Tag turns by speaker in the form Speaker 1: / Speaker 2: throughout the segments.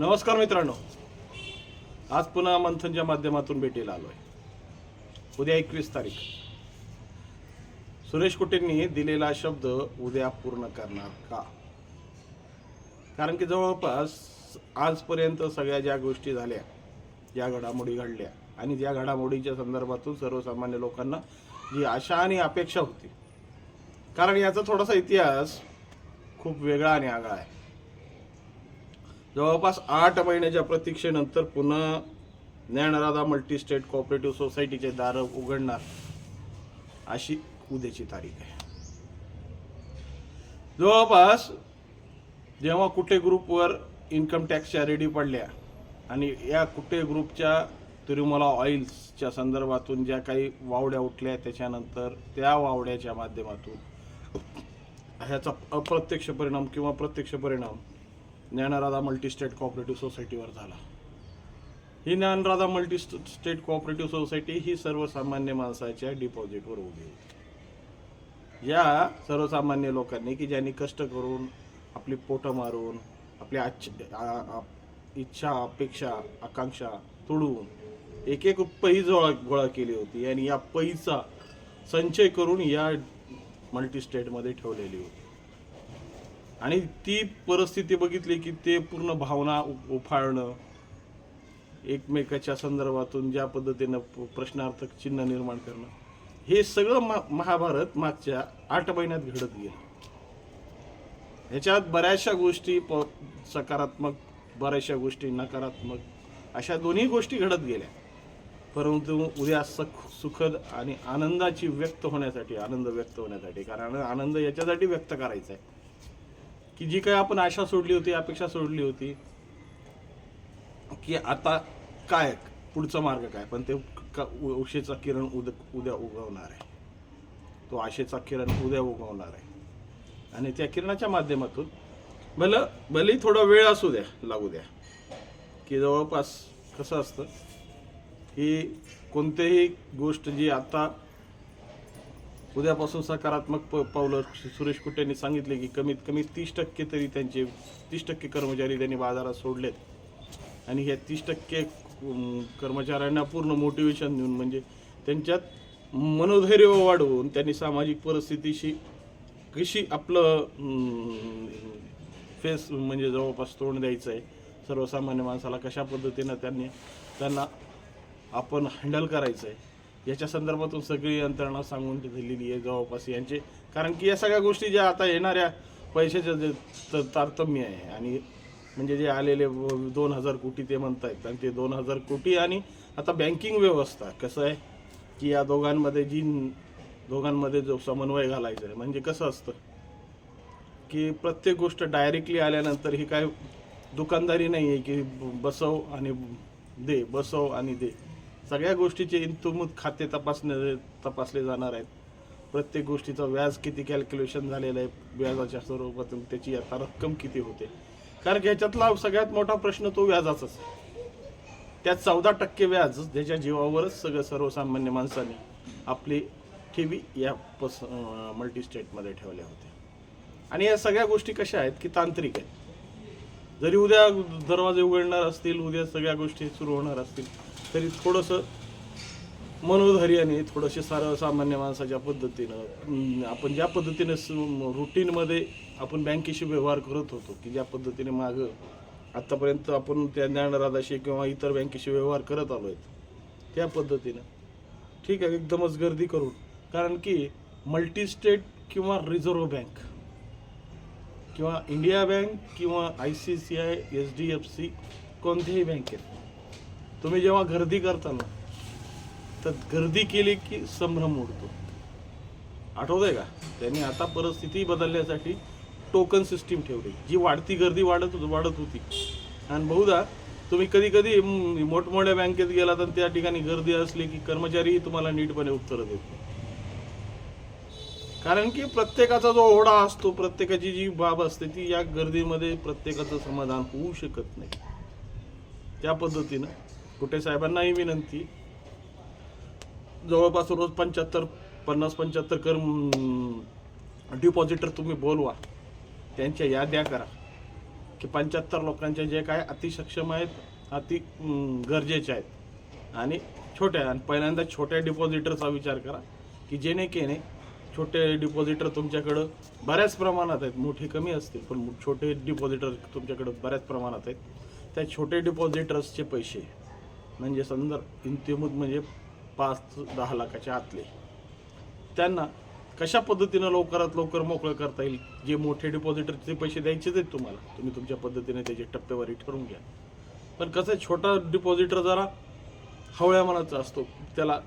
Speaker 1: नमस्कार मित्रांनो. आज पुन्हा मंथनच्या माध्यमातून भेटीला आलो आहे उद्या एकवीस तारीख. सुरेश कुटेंनी दिलेला शब्द उद्या पूर्ण करणार का? कारण की जवळपास आजपर्यंत सगळ्या ज्या गोष्टी झाल्या ज्या घडामोडी घडल्या आणि ज्या घडामोडीच्या संदर्भातून सर्वसामान्य लोकांना जी आशा आणि अपेक्षा होती. कारण याचा थोडासा इतिहास खूप वेगळा आणि आगळा आहे. जवळपास आठ महिन्याच्या प्रतीक्षेनंतर पुन्हा ज्ञानराधा मल्टी स्टेट कोऑपरेटिव्ह सोसायटीचे दार उघडणार अशी उद्याची तारीख आहे. जवळपास जेव्हा कुठे ग्रुपवर इन्कम टॅक्सच्या रेडी पडल्या आणि या कुठे ग्रुपच्या तिरुमला ऑइल्सच्या संदर्भातून ज्या काही वावड्या उठल्या त्याच्यानंतर त्या वावड्याच्या माध्यमातून ह्याचा अप्रत्यक्ष परिणाम किंवा प्रत्यक्ष परिणाम ज्ञानराधा मल्टी स्टेट कोऑपरेटिव्ह सोसायटीवर झाला. ही Dnyanradha multi state cooperative society ही सर्वसामान्य माणसाच्या डिपॉझिटवर उभी होती या सर्वसामान्य लोकांनी की ज्यांनी कष्ट करून आपली पोटं मारून आपल्या आ- इच्छा अपेक्षा आकांक्षा तोडून एक एक पै गोळा गोळा केली होती आणि या पैचा संचय करून या मल्टी स्टेटमध्ये ठेवलेली होती. आणि ती परिस्थिती बघितली की ते पूर्ण भावना उफाळणं एकमेकाच्या संदर्भातून ज्या पद्धतीनं प्रश्नार्थक चिन्ह निर्माण करणं हे सगळं मा- महाभारत मागच्या आठ महिन्यात घडत गेलं. ह्याच्यात बऱ्याचशा गोष्टी प सकारात्मक बऱ्याचशा गोष्टी नकारात्मक अशा दोन्ही गोष्टी घडत गेल्या. परंतु उद्या सख सुखद आणि आनंदाची व्यक्त होण्यासाठी आनंद व्यक्त होण्यासाठी कारण आनंद याच्यासाठी व्यक्त करायचा आहे. की जी काही आपण आशा सोडली होती अपेक्षा सोडली होती की आता काय पुढचा मार्ग काय? पण ते उशेचा किरण उद उद्या उगवणार आहे. तो आशेचा किरण उद्या उगवणार आहे. आणि त्या किरणाच्या माध्यमातून भलं भले थोडा वेळ असू द्या लागू द्या. की जवळपास कसं असतं की कोणतेही गोष्ट जी आता उद्यापासून सकारात्मक प पावलं सुरेश कुटे यांनी सांगितले की कमीत कमी तीस टक्के तरी त्यांचे तीस टक्के कर्मचारी त्यांनी बाजारात सोडलेत. आणि ह्या तीस टक्के कर्मचाऱ्यांना पूर्ण मोटिवेशन देऊन म्हणजे त्यांच्यात मनोधैर्य वाढवून त्यांनी सामाजिक परिस्थितीशी कशी आपलं फेस म्हणजे जवळपास तोंड द्यायचं आहे सर्वसामान्य माणसाला कशा पद्धतीनं त्यांनी त्यांना आपण हँडल करायचं आहे याच्या संदर्भातून सगळी यंत्रणा सांगून दिलेली आहे जवळपास यांचे. कारण की या सगळ्या गोष्टी ज्या आता येणाऱ्या पैशाचं जे तारतम्य आहे. आणि म्हणजे जे आलेले दोन हजार कोटी ते म्हणतायत. आणि ते दोन हजार कोटी आणि आता बँकिंग व्यवस्था कसं आहे? की या दोघांमध्ये जी दोघांमध्ये जो समन्वय घालायचा आहे. म्हणजे कसं असतं? की प्रत्येक गोष्ट डायरेक्टली आल्यानंतर ही काय दुकानदारी नाही आहे की बसव आणि दे बसव आणि दे. सगळ्या गोष्टीचे इंतुमूत खाते तपासणे तपासले जाणार आहेत. प्रत्येक गोष्टीचं व्याज किती कॅल्क्युलेशन झालेलं आहे व्याजाच्या स्वरूपातून त्याची आता रक्कम किती होते? कारण की सगळ्यात मोठा प्रश्न तो व्याजाचाच. आहे त्यात चौदा टक्के व्याज ज्याच्या जीवावरच सगळं सर्वसामान्य माणसाने आपली ठेवी या पस मल्टी स्टेटमध्ये ठेवल्या होत्या. आणि या सगळ्या गोष्टी कशा आहेत की तांत्रिक आहेत. जरी उद्या दरवाजे उघडणार असतील उद्या सगळ्या गोष्टी सुरू होणार असतील तरी थोडंसं मनोधैर्याने थोडंसे सर्वसामान्य माणसाच्या पद्धतीनं आपण ज्या पद्धतीने रुटीनमध्ये आपण बँकेशी व्यवहार करत होतो की ज्या पद्धतीने मागं आत्तापर्यंत आपण त्या ज्ञानराधाशी किंवा इतर बँकेशी व्यवहार करत आलो आहेत त्या पद्धतीनं ठीक आहे एकदमच गर्दी करून. कारण की मल्टी स्टेट किंवा रिझर्व्ह बँक किंवा इंडिया बँक किंवा I C C I H D F C कोणत्याही बँकेत तुम्ही जेव्हा गर्दी करता ना तर गर्दी केली की संभ्रम उडतो. आठवतंय का? त्यांनी आता परिस्थिती बदलण्यासाठी टोकन सिस्टीम ठेवली. जी वाढती गर्दी वाढत वाढत होती. आणि बहुधा तुम्ही कधी कधी मोठमोठ्या बँकेत गेला तर त्या ठिकाणी गर्दी असली की कर्मचारीही तुम्हाला नीटपणे उत्तरं देत नाही. कारण की प्रत्येकाचा जो ओढा असतो प्रत्येकाची जी बाब असते ती या गर्दीमध्ये प्रत्येकाचं समाधान होऊ शकत नाही. त्या पद्धतीनं कुठे साहेबांनाही विनंती. जवळपास रोज पंच्याहत्तर पन्नास पंच्याहत्तर कर डिपॉझिटर तुम्ही बोलवा. त्यांच्या याद्या करा. की पंच्याहत्तर लोकांच्या जे काय अति सक्षम आहेत अति गरजेचे आहेत. आणि छोट्या आणि पहिल्यांदा छोट्या डिपॉझिटरचा विचार करा. की जेणे केने छोटे डिपॉझिटर तुमच्याकडं बऱ्याच प्रमाणात आहेत. मोठे कमी असतील पण छोटे डिपॉझिटर तुमच्याकडं बऱ्याच प्रमाणात आहेत. त्या छोटे डिपॉझिटर्सचे पैसे म्हणजे समजा इंतिमूत म्हणजे पाच दहा लाखाच्या आतले. त्यांना कशा पद्धतीनं लवकरात लवकर मोकळं करता येईल? जे मोठे डिपॉझिटरचे पैसे द्यायचेच आहेत तुम्हाला. तुम्ही तुमच्या पद्धतीने त्याची टप्पेवारी ठरवून घ्या. पण कसं आहे, छोटा डिपॉझिटर जरा हवळ्या मनाचा असतो. त्याला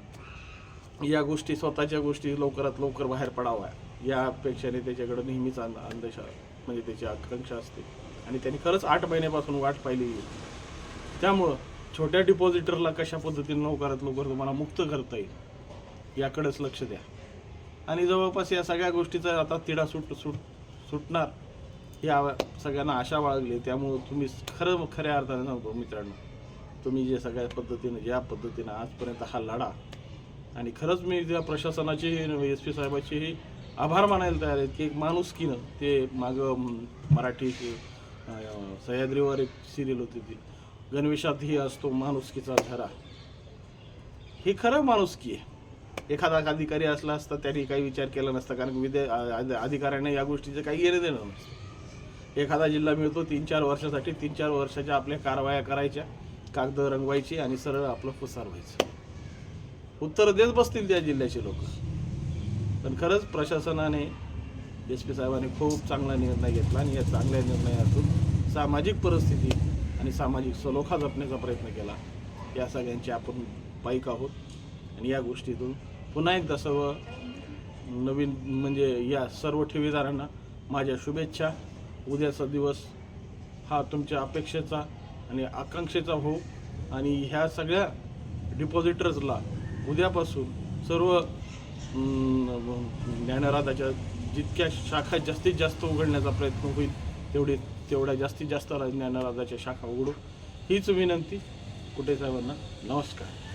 Speaker 1: या गोष्टी स्वतःच्या गोष्टी लवकरात लवकर बाहेर पडाव्या. यापेक्षाने त्याच्याकडं नेहमीच अंध अंधशा म्हणजे त्याची आकांक्षा असते. आणि त्यांनी खरंच आठ महिन्यापासून वाट पाहिली त्यामुळं छोट्या डिपॉझिटरला कशा पद्धतीने लवकरात लवकर तुम्हाला मुक्त करता येईल याकडेच लक्ष द्या. आणि जवळपास या सगळ्या गोष्टीचा आता तिढा सुट सुट सुटणार या सगळ्यांना आशा बाळगली त्यामुळं तुम्ही खरं खऱ्या अर्थाने सांगतो मित्रांनो तुम्ही जे सगळ्या पद्धतीने ज्या पद्धतीनं आजपर्यंत हा लढा आणि खरंच मी त्या प्रशासनाचे एस पी साहेबाचेही आभार मानायला तयार आहेत की एक माणुसकीनं ते मागं मराठी सह्याद्रीवर एक सिरियल होती ती. गणवेशातही असतो माणुसकीचा झरा हे खरं माणुसकी आहे. एखादा अधिकारी असला असता त्यांनी काही विचार केला नसता कारण विद्या अधिकाऱ्यांना या गोष्टीचं काही येणं देणं नसतं. एखादा जिल्हा मिळतो तीन चार वर्षासाठी तीन चार वर्षाच्या आपल्या कारवाया करायच्या कागद रंगवायची आणि सरळ आपलं पसार व्हायचं. उत्तर देत बसतील त्या जिल्ह्याचे लोक. पण खरंच प्रशासनाने एस पी साहेबांनी खूप चांगला निर्णय घेतला आणि या चांगल्या निर्णयातून सामाजिक परिस्थिती आणि सामाजिक सलोखा जपण्याचा प्रयत्न केला. या सगळ्यांचे आपण पाईक आहोत. आणि या गोष्टीतून पुन्हा एकदा सर्व नवीन म्हणजे या सर्व ठेवीदारांना माझ्या शुभेच्छा. उद्याचा दिवस हा तुमच्या अपेक्षेचा आणि आकांक्षेचा हो आणि ह्या सगळ्या डिपॉझिटर्सला उद्यापासून सर्व ज्ञानराधाच्या जितक्या शाखा जास्तीत जास्त उघडण्याचा प्रयत्न होईल तेवढी तेवढ्या जास्तीत जास्त ज्ञानराधाच्या शाखा उघडू. हीच विनंती. कुठे साहेबांना? नमस्कार.